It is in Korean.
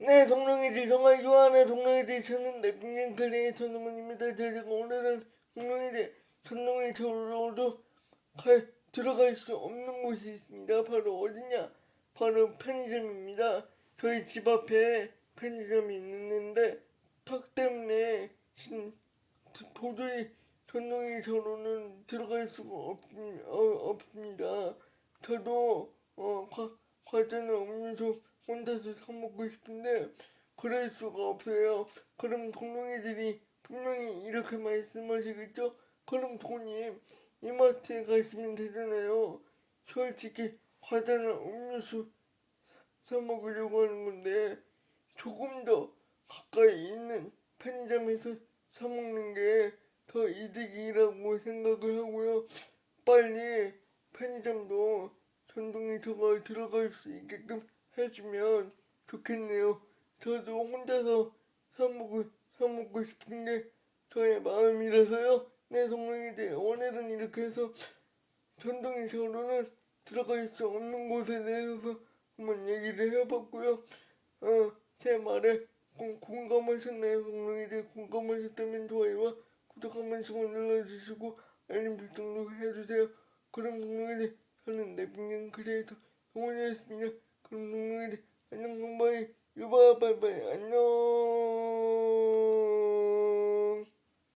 네, 동룡이들 정말 좋아하는 동룡이들 저는 내빙년 클레이 전동원입니다. 제가 오늘은 동룡이들 전동이 저로도 갈 들어갈 수 없는 곳이 있습니다. 바로 어디냐? 바로 편의점입니다. 저희 집 앞에 편의점이 있는데 턱 때문에 신- 도- 도저히 전동이 저로는 들어갈 수가 없, 어, 없습니다. 저도 어, 과, 과자나 음료수 혼자서 사 먹고 싶은데 그럴 수가 없어요. 그럼 동룡이들이 분명히 이렇게 말씀하시겠죠? 그럼 돈님 이마트에 가시면 되잖아요. 솔직히 과자나 음료수 사 먹으려고 하는 건데 조금 더 가까이 있는 편의점에서 사 먹는 게 더 이득이라고 생각을 하고요. 빨리 편의점도 전동이 저걸 들어갈 수 있게끔 해주면 좋겠네요. 저도 혼자서 사 먹고 사 먹고 싶은 게 저의 마음이라서요. 네, 동맹이들 오늘은 이렇게 해서 전동이 저로는 들어갈 수 없는 곳에 대해서 한번 얘기를 해봤고요. 어, 제 말에 공, 공감하셨나요, 동맹이들? 공감하셨다면 좋아요와 구독 한 번씩만 눌러주시고 알림 설정도 해주세요. 그럼 동맹이들 저는 내빙년 크리에이터 동원이었습니다. 동맹이들 안녕 동바이 유바 바이바이. 안녕